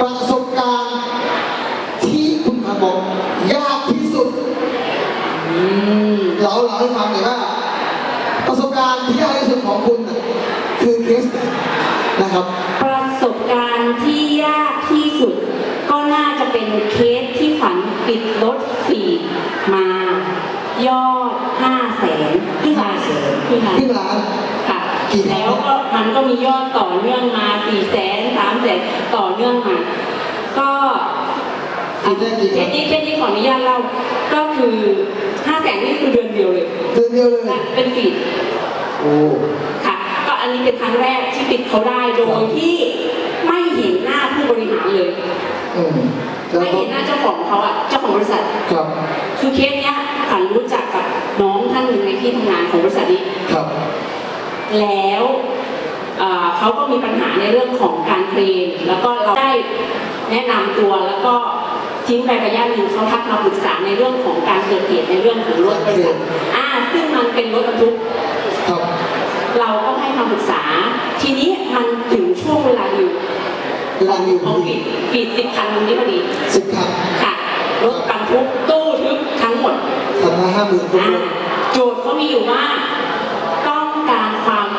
ประสบการณ์ที่คุณพันบอกยากที่สุดอืมเราเราให้ฟังหน่อยว่า ประสบการณ์ที่ยากที่สุดของคุณน่ะคือเคสไหนนะครับ ประสบการณ์ที่ยากที่สุด ก็น่าจะเป็นเคสที่ฝันปิดรถฟีดมา ยอดห้าแสนขึ้นมาขึ้นมาขึ้นร้านค่ะกี่ครั้งแล้วก็มันก็มียอดต่อเนื่องมาสี่แสนสามแสน ต่อเนื่องมา ก็ฟีดได้กี่เคครั้สงนี้เคสนี้ขออนุญาตเล่า ก็คือห้าแสนนี่คือเดือนเดียวเลย เดือนเดียวเลยค่ะเป็นฟีดโอ้ ค่ะ ก็อันนี้เป็นครั้งแรกที่ปิดเขาได้โดยที่ไม่เห็นหน้าผู้บริหารเลยอืมแล้วไม่ก็เห็นหน้าเจ้าของเขาอะเจ้าของบริษัท ครับ คือเคสเนี้ยขันรู้จักกับน้องท่านหนึ่งในที่ทำงานของบริษัทนี้ ครับ แล้ว เอ่อเขาก็มีปัญหาในเรื่องของการเคลมแล้วก็เราได้แนะนำตัวแล้วก็ทิ้งไประยะหนึ่งเขาทักมาปรึกษาในเรื่องของการเกิดเหตุในเรื่องของรถบริษัทอ่าซึ่งมันเป็นรถบรรทุกครับเราก็ให้คำปรึกษา ทีนี้มันถึงช่วงเวลาอยู่เวลาอยู่ของปีดปีดสิบคันตรงนี้พอดีสิบครั้งค่ะรถบรรทุกตู้ทึบทั้งหมดคันละห้าหมื่นตัวอ่าโจทย์เขามีอยู่ว่าต้องการ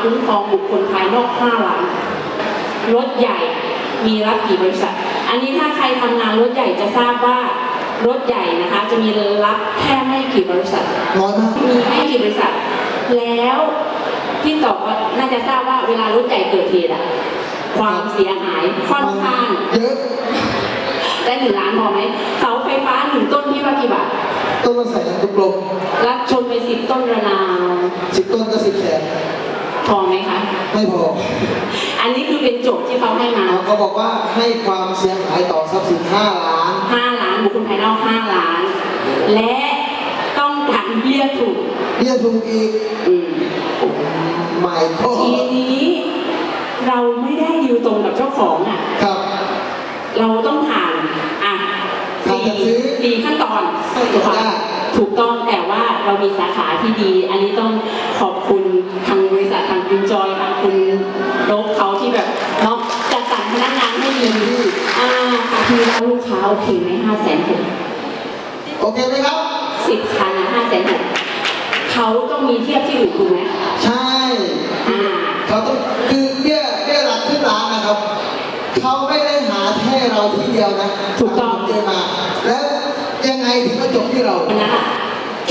ความคุ้มครองบุคคลภายนอก5ล้านรถใหญ่มีรับกี่บริษัท อันนี้ถ้าใครทำงานรถใหญ่จะทราบว่ารถใหญ่นะคะจะมีรับแค่ไม่กี่บริษัทน้อยมากมีไม่กี่บริษัท แล้วพี่ตอบว่าน่าจะทราบว่าเวลารถใหญ่เกิดเหตุอะความเสียหายค่อนข้างเยอะได้หนึ่งล้านพอไหมเสาไฟฟ้าหนึ่งต้นที่ว่ากี่บาทต้นละแสนทุกลมแล้วชนไปสิบต้นระนาวสิบต้นก็สิบแสน พอไหมคะ ไม่พออันนี้คือเป็นโจทย์ที่เขาให้มา เขาบอกว่าให้ความเสียหายต่อทรัพย์สินห้าล้าน5ล้านบุคคลภายนอก5ล้าน และต้องการเบี้ยถูกเบี้ยถูกอีกอืมไม่ก็ทีนี้ เราไม่ได้ดิวตรงกับเจ้าของอะ ครับเราต้องผ่านอะผ่านสี่การซื้อสี่ขั้นตอนให้จบได้ ถูกต้องแต่ว่าเรามีสาขาที่ดี อันนี้ต้องขอบคุณทางบริษัททางคุณจอยทางคุณโรบเขาที่แบบเนาะจัดสรรพนักงานให้ดีอ่าค่ะคือแล้วลูกค้าโอเคไหมห้าแสนหกโอเคไหมครับสิบคันนะห้าแสนหกเขาต้องมีเทียบที่อื่นถูกไหมใช่อ่าเขาต้องคือเบี้ยเบี้ยหลักขึ้นร้านนะครับ เขาไม่ได้หาแค่เราทีเดียวนะถูกต้องผมเจอมาแล้วยังไง ถึงมาจบที่เรา วันนั้นอะ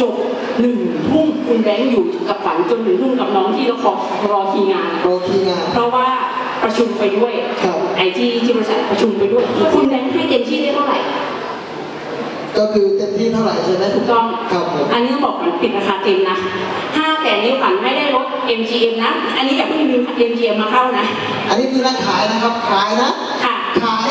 จบหนึ่งทุ่มคุณแบงค์อยู่กับฝันจนหนึ่งทุ่มกับน้องที่เราขอรอทีงานอะโรคีงาน เพราะว่าประชุมไปด้วยครับ ไอที่ที่บริษัทประชุมไปด้วย คุณแบงค์ให้เต็มที่ได้เท่าไหร่ ก็คือเต็มที่เท่าไหร่ใช่ไหมถูกต้อง ครับผมอันนี้ต้องบอกก่อนปิดราคาเต็มนะห้าแสนนี้ฝันไม่ได้ลด MGM นะ อันนี้อย่าเพิ่งดึง MGM มาเข้านะ อันนี้คือนักขายนะครับ ขายนะ ค่ะ ขาย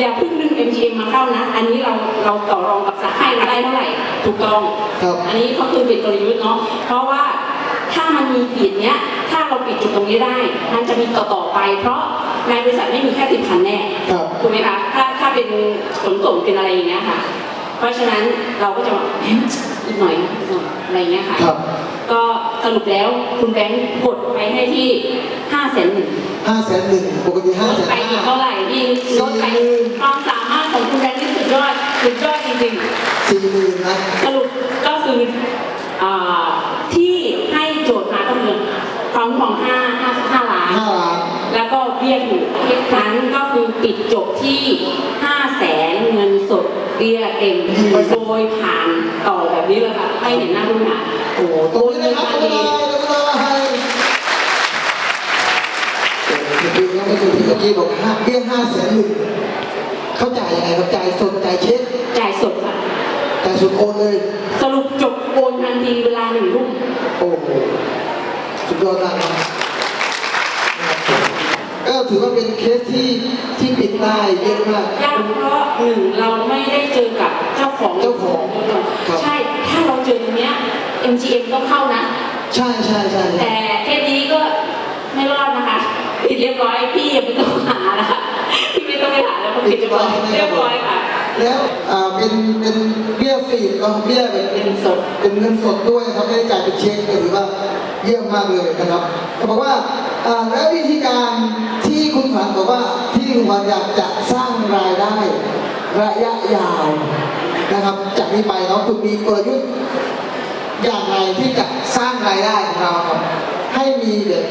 อย่าเพิ่งดึง MGM มาเข้านะ อันนี้เราเราต่อรองกับสาขาเราได้เท่าไหร่ถูกต้อง ครับอันนี้ก็คือเป็นกลยุทธ์เนาะเพราะว่าถ้ามันมีปิดเนี้ยถ้าเราปิดจุดตรงนี้ได้ มันจะมีต่อต่อๆไป เพราะในบริษัทไม่มีแค่สิบคันแน่ครับ ถูกไหมคะถ้าถ้าเป็นขนส่งเป็นอะไรอย่างเงี้ยค่ะ เพราะฉะนั้นเราก็จะบอกเอ๊ะอีกหน่อยนะอีกหน่อยอะไรเงี้ยค่ะครับ ก็สรุปแล้วคุณแบงค์กดไปให้ที่ห้าแสนหนึ่งห้าแสนหนึ่งปกติลห้าดแสนไปอีกห้าเท่าไหร่ที่ลดไปความสามารถของคุณแบงค์ที่สุดยอดสุดยอดจริงๆ สี่หมื่นนะ สรุปก็คืออ่าที่ให้โจทย์มาก็คือความของห้าห้าห้าล้าน ห้าล้าน แล้วก็เบี้ยถูกเหตุนั้นก็คือปิดจบที่ห้าแสนเงิน สดเบี้ยเต็มโดยผ่านต่อแบบนี้เลยค่ะให้เห็นหน้าผู้บริหารโอ้โหตรงนี้นะครับตรงนี้ตรงนี้คือยังไม่ถึงที่เมื่อกี้บอกห้าเบี้ยห้าแสนหนึ่งเขาจ่ายยังไงครับจ่ายสดจ่ายเช็คจ่ายสดค่ะจ่ายสดโอนเลย สรุปจบโอนทันทีเวลาหนึ่งทุ่มโอ้โหสุดยอดมากครับก็ถือว่าเป็นเคสที่ที่ปิดได้เยอะมากยากเพราะหนึ่งเรา เจอกับเจ้าของเจ้าของครับใช่ ถ้าเราเจอตรงเนี้ย MGM ต้องเข้านะ ใช่ใช่ใช่แต่เคสนี้ก็ไม่รอดนะคะปิดเรียบร้อยพี่อย่าไม่ต้องหานะคะพี่ไม่ต้องไปหาแล้วก็ปิดเรียบร้อยเรียบร้อยค่ะ แล้วอ่าเป็นเป็นเบี้ยฟรีเนาะเบี้ยแบบเงินสดเป็นเงินสดด้วยครับไม่ได้จ่ายเป็นเช็คก็ถือว่าเยี่ยมมากเลยนะครับเขาบอกว่าอ่าแล้ววิธีการที่คุณขขวัญบอกว่าที่คุณขวัญอยากจะสร้างรายได้ ระยะยาวนะครับ จากนี้ไปเราคุณมีกลยุทธ์อย่างไรที่จะสร้างรายได้ของเราครับให้มีแบบ